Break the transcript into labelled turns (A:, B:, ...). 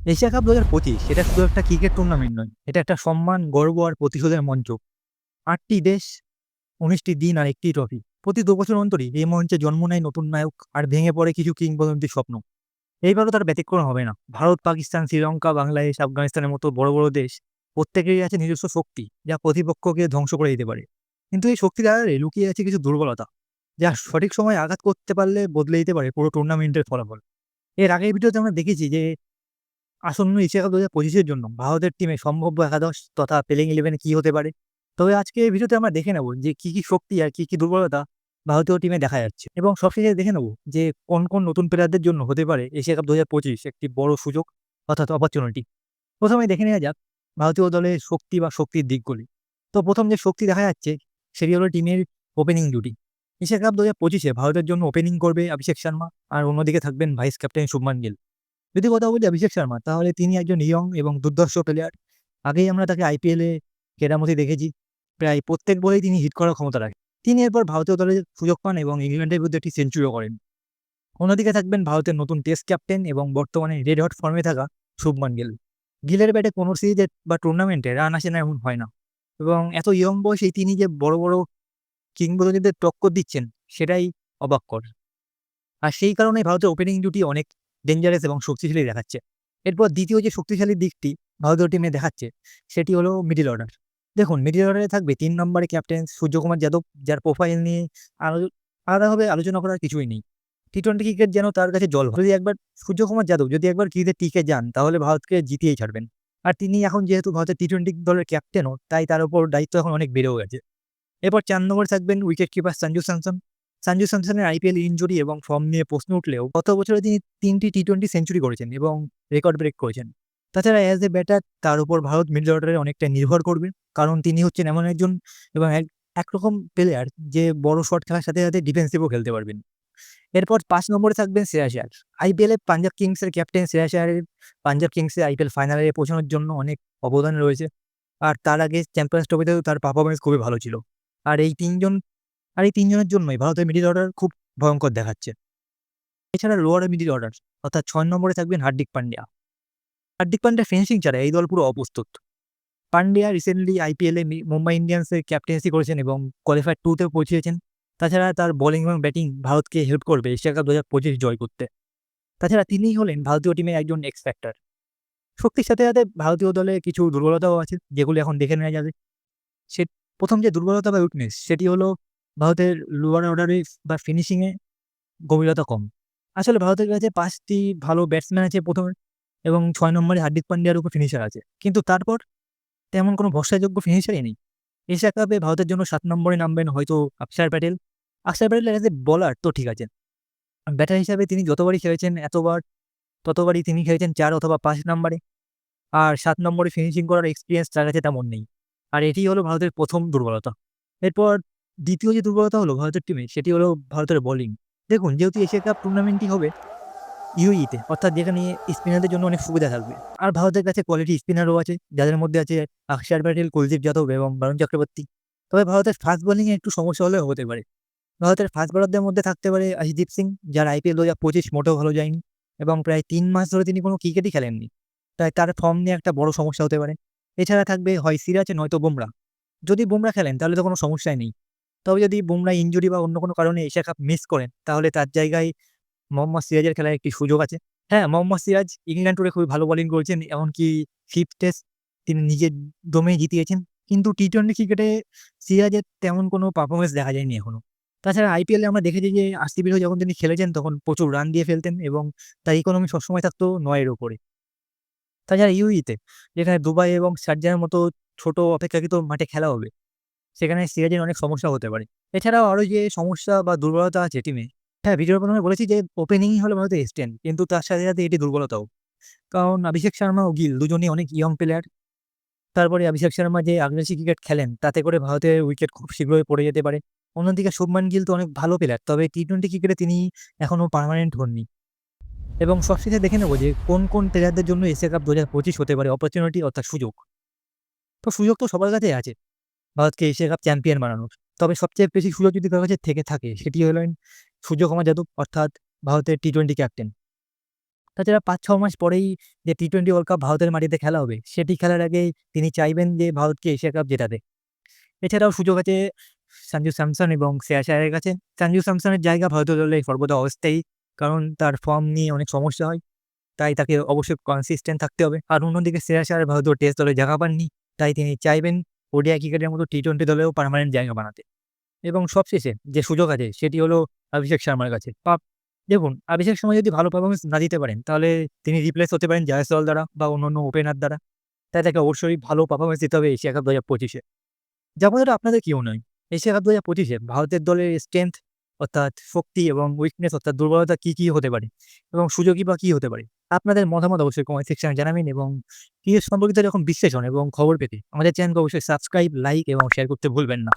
A: Asia cup দু হাজার পঁচিশ এটা শুধু একটা ক্রিকেট টুর্নামেন্ট নয়, এটা একটা সম্মান, গর্ব আর প্রতিশোধের মঞ্চ। আটটি দেশ, উনিশটি দিন আর একটি ট্রফি প্রতি দু বছর অন্তরই এই মঞ্চে জন্ম নেয় নতুন নায়ক আর ভেঙে পড়ে কিছু কিংবদন্তির স্বপ্ন। এইবারও তার ব্যতিক্রম হবে না। ভারত, পাকিস্তান, শ্রীলঙ্কা, বাংলাদেশ, আফগানিস্তানের মতো বড় বড় দেশ প্রত্যেকেরই আছে নিজস্ব শক্তি যা প্রতিপক্ষকে ধ্বংস করে দিতে পারে। কিন্তু এই শক্তির আড়ালে লুকিয়ে আছে কিছু দুর্বলতা যা সঠিক সময় আঘাত করতে পারলে বদলে দিতে পারে পুরো টুর্নামেন্টের ফলাফল। এর আগের ভিডিওতে আমরা দেখেছি যে আসন্ন এশিয়া কাপ দু হাজার পঁচিশের জন্য ভারতের টিমে সম্ভাব্য একাদশ তথা প্লেইং ইলেভেনে কী হতে পারে? তবে আজকে এই ভিডিওতে আমরা দেখে নেব যে কী কী শক্তি আর কী কী দুর্বলতা ভারতীয় টিমে দেখা যাচ্ছে। এবং সবশেষে দেখে নেব যে কোন কোন নতুন প্লেয়ারদের জন্য হতে পারে এশিয়া কাপ দু হাজার পঁচিশ একটি বড় সুযোগ অর্থাৎ অপরচুনিটি প্রথমে দেখে নেওয়া যাক ভারতীয় দলের শক্তি বা শক্তির দিকগুলি। তো প্রথম যে শক্তি দেখা যাচ্ছে সেটি হলো টিমের ওপেনিং জুটি এশিয়া কাপ দু হাজার পঁচিশে ভারতের জন্য ওপেনিং করবে অভিষেক শর্মা আর অন্যদিকে থাকবেন ভাইস ক্যাপ্টেন শুভমান গিল। যদি কথা বলি অভিষেক শর্মা, তাহলে তিনি একজন ইয়ং এবং দুর্ধর্ষ প্লেয়ার আগেই আমরা তাকে আইপিএলে কেরামতি দেখেছি। প্রায় প্রত্যেক বলেই তিনি হিট করার ক্ষমতা রাখেন। তিনি এরপর ভারতীয় দলে সুযোগ পান এবং ইংল্যান্ডের বিরুদ্ধে একটি সেঞ্চুরিও করেন। অন্যদিকে থাকবেন ভারতের নতুন টেস্ট ক্যাপ্টেন এবং বর্তমানে রেড হট ফর্মে থাকা শুভমান গিল। গিলের ব্যাটে কোনো সিরিজে বা টুর্নামেন্টে রান আসে না এমন হয় না। এবং এত ইয়ং বয়সেই তিনি যে বড় বড় কিংবদন্তিদের টক্কর দিচ্ছেন, সেটাই অবাক কর আর সেই কারণে ভারতের ওপেনিং জুটি অনেক ডেঞ্জারাস এবং শক্তিশালী দেখাচ্ছে। এরপর দ্বিতীয় যে শক্তিশালী দিকটি ভারতীয় টিমে দেখাচ্ছে, সেটি হলো মিডিল অর্ডার দেখুন মিডিল অর্ডারে থাকবে তিন নম্বরে ক্যাপ্টেন সূর্যকুমার যাদব, যার প্রোফাইল নিয়ে আলাদাভাবে আলোচনা করার কিছুই নেই। টি টোয়েন্টি ক্রিকেট যেন তার কাছে জল যদি একবার সূর্যকুমার যাদব, যদি একবার ক্রিকেটে টিকে যান, তাহলে ভারতকে জিতিয়েই ছাড়বেন। আর তিনি এখন যেহেতু ভারতের টি টোয়েন্টি দলের ক্যাপ্টেনও তাই তার উপর দায়িত্ব এখন অনেক বেড়েও গেছে। এরপর চার নম্বরে থাকবেন উইকেট কিপার সঞ্জু স্যামসন। সঞ্জু স্যামসনের আইপিএল ইঞ্জুরি এবং ফর্ম নিয়ে প্রশ্ন উঠলেও গত বছরে তিনি তিনটি টি টোয়েন্টি সেঞ্চুরি করেছেন এবং রেকর্ড ব্রেক করেছেন। তাছাড়া অ্যাজ এ ব্যাটার তার উপর ভারত মিডল অর্ডারে অনেকটা নির্ভর করবে, কারণ তিনি হচ্ছেন এমন একজন এবং এক, একরকম প্লেয়ার যে বড় শট খেলার সাথে সাথে ডিফেন্সিভও খেলতে পারবেন। এরপর পাঁচ নম্বরে থাকবেন শ্রেয়াস আয়ার। আইপিএলে পাঞ্জাব কিংসের ক্যাপ্টেন শ্রেয়াস আয়ারের পাঞ্জাব কিংসে আইপিএল ফাইনালে পৌঁছানোর জন্য অনেক অবদান রয়েছে। আর তার আগে চ্যাম্পিয়ন্স ট্রফিতেও তার পারফরমেন্স খুবই ভালো ছিল। আর এই তিনজন আর এই তিনজনের জন্যই ভারতের মিডিল অর্ডার খুব ভয়ঙ্কর দেখাচ্ছে। এছাড়া লোয়ার মিডিল অর্ডার অর্থাৎ ছয় নম্বরে থাকবেন হার্দিক পান্ডিয়া। হার্দিক পান্ডিয়া ফিনিশিং ছাড়া এই দল পুরো অপ্রস্তুত। পান্ডিয়া রিসেন্টলি আইপিএলে মুম্বাই ইন্ডিয়ান্সের ক্যাপ্টেন্সি করেছেন এবং কোয়ালিফায়ার টুতেও পৌঁছেছেন তাছাড়া তার বোলিং এবং ব্যাটিং ভারতকে হেল্প করবে এশিয়া কাপ দু হাজার পঁচিশ জয় করতে। তাছাড়া তিনিই হলেন ভারতীয় টিমের একজন এক্স ফ্যাক্টর শক্তির সাথে সাথে ভারতীয় দলে কিছু দুর্বলতাও আছে, যেগুলি এখন দেখে নেওয়া যাবে। সে, প্রথম যে দুর্বলতা বা উইকনেস সেটি হলো ভারতের লোয়ার অর্ডারে বা ফিনিশিংয়ে গভীরতা কম। আসলে ভারতের কাছে পাঁচটি ভালো ব্যাটসম্যান আছে প্রথম এবং ছয় নম্বরে হার্দিক পান্ডিয়ার উপর ফিনিশার আছে। কিন্তু তারপর তেমন কোনো ভরসাযোগ্য ফিনিশারই নেই। এশিয়া কাপে ভারতের জন্য সাত নম্বরে নামবেন হয়তো অক্ষর প্যাটেল। অক্ষর প্যাটেল অ্যাজ এ বলার তো ঠিক আছে ব্যাটার হিসাবে তিনি যতবারই খেলেছেন এতবার, ততবারই তিনি খেলেছেন চার অথবা পাঁচ নম্বরে। আর সাত নম্বরে ফিনিশিং করার এক্সপিরিয়েন্স তার কাছে তেমন নেই। আর এটি হলো ভারতের প্রথম দুর্বলতা। এরপর দ্বিতীয় যে দুর্বলতা হলো ভারতের টিমে সেটি হলো ভারতের বোলিং দেখুন, যেহেতু এশিয়া কাপ টুর্নামেন্টটি হবে ইউইতে অর্থাৎ যেখানে স্পিনারদের জন্য অনেক সুবিধা থাকবে। আর ভারতের কাছে কোয়ালিটি স্পিনারও আছে, যাদের মধ্যে আছে অক্ষর প্যাটেল, কুলদীপ যাদব এবং বরুণ চক্রবর্তী। তবে ভারতের ফাস্ট বোলিংয়ে একটু সমস্যা হলেও হতে পারে। ভারতের ফাস্ট বোলারদের মধ্যে থাকতে পারে আশিদীপ সিং, যার আইপিএল দু হাজার পঁচিশ মোটেও ভালো যায়নি এবং প্রায় তিন মাস ধরে তিনি কোনো ক্রিকেটই খেলেননি। তাই তার ফর্ম নিয়ে একটা বড় সমস্যা হতে পারে। এছাড়া থাকবে হয় সিরাজ, নয়তো বুমরা। যদি বুমরা খেলেন, তাহলে তো কোনো সমস্যাই নেই। তবে যদি বুমরা ইঞ্জুরি বা অন্য কোনো কারণে এশিয়া কাপ মিস করেন, তাহলে তার জায়গায় মোহাম্মদ সিরাজের খেলার একটি সুযোগ আছে। হ্যাঁ মোহাম্মদ সিরাজ ইংল্যান্ড টুরে খুবই ভালো বোলিং করেছেন, এমনকি ফিফথ টেস্ট তিনি নিজের দমে জিতিয়েছেন। কিন্তু টি টোয়েন্টি ক্রিকেটে সিরাজের তেমন কোনো পারফরমেন্স দেখা যায়নি এখনও। তাছাড়া আইপিএলে আমরা দেখেছি যে আরসিবির যখন তিনি খেলেছেন, তখন প্রচুর রান দিয়ে ফেলতেন এবং তার ইকোনমি সবসময় থাকতো নয়ের ওপরে। তাছাড়া ইউইতে যেখানে দুবাই এবং শারজাহের মতো ছোট অপেক্ষাকৃত মাঠে খেলা হবে সেখানে সিরাজের অনেক সমস্যা হতে পারে। এছাড়াও আরও যে সমস্যা বা দুর্বলতা আছে টিমে হ্যাঁ ভিডিওর প্রথমে বলেছি যে ওপেনিংই হলো ভারতের স্ট্যান্ড কিন্তু তার সাথে সাথে এটি দুর্বলতাও। কারণ অভিষেক শর্মা ও গিল দুজনেই অনেক ইয়ং প্লেয়ার তারপরে অভিষেক শর্মা যে আগ্রাসী ক্রিকেট খেলেন, তাতে করে ভারতের উইকেট খুব শীঘ্রই পড়ে যেতে পারে। অন্যদিকে শুভমান গিল তো অনেক ভালো প্লেয়ার তবে টি টোয়েন্টি ক্রিকেটে তিনি এখনও পার্মানেন্ট হননি। এবং সবশেষে দেখে নেব যে কোন কোন প্লেয়ারদের জন্য এশিয়া কাপ দু হাজার পঁচিশ হতে পারে অপরচুনিটি অর্থাৎ সুযোগ। তো সুযোগ তো সবার কাছেই আছে। ভারতকে এশিয়া কাপ চ্যাম্পিয়ন বানানোর। তবে সবচেয়ে বেশি সুযোগ যদি কারোর কাছে থেকে থাকে, সেটি হলেন সূর্যকুমার যাদব, অর্থাৎ ভারতের টি টোয়েন্টি ক্যাপ্টেন তাছাড়া পাঁচ ছ মাস পরেই যে টি টোয়েন্টি ওয়ার্ল্ড কাপ ভারতের মাটিতে খেলা হবে, সেটি খেলার আগে তিনি চাইবেন যে ভারতকে এশিয়া কাপ জেতাতে। এছাড়াও সুযোগ আছে সঞ্জু স্যামসন এবং শ্রেয়াস আয়ারের কাছে। সঞ্জু স্যামসনের জায়গা ভারতীয় দলে সর্বদা অস্থায়ী, কারণ তার ফর্ম নিয়ে অনেক সমস্যা হয়। তাই তাকে অবশ্যই কনসিস্টেন্ট থাকতে হবে। আর অন্যদিকে শ্রেয়াস আয়ার ভারতীয় টেস্ট দলে জায়গা পাননি, তাই তিনি চাইবেন ওডিআই ক্রিকেটের মতো টি টোয়েন্টি দলেও পারমানেন্ট জায়গা বানাতে। এবং সবশেষে যে সুযোগ আছে, সেটি হলো অভিষেক শর্মার কাছে। পাপ, দেখুন, অভিষেক শর্মা যদি ভালো পারফরমেন্স না দিতে পারেন, তাহলে তিনি রিপ্লেস হতে পারেন জয়সওয়াল দ্বারা বা অন্য ওপেনার দ্বারা। তাই তাকে অবশ্যই ভালো পারফরমেন্স দিতে হবে এশিয়া কাপ দু হাজার পঁচিশে। যেমন আপনাদের কেউ নয় এশিয়া কাপ দু হাজার পঁচিশে ভারতের দলের স্ট্রেংথ অর্থাৎ শক্তি এবং উইকনেস অর্থাৎ দুর্বলতা কী কী হতে পারে? এবং সুযোগই বা কী হতে পারে? আপনাদের মতামত অবশ্যই কমেন্ট সেকশনে জানাবেন এবং ক্রিকেট সম্পর্কিত যখন বিশ্লেষণ এবং খবর পেতে আমাদের চ্যানেলকে অবশ্যই সাবস্ক্রাইব লাইক এবং শেয়ার করতে ভুলবেন না।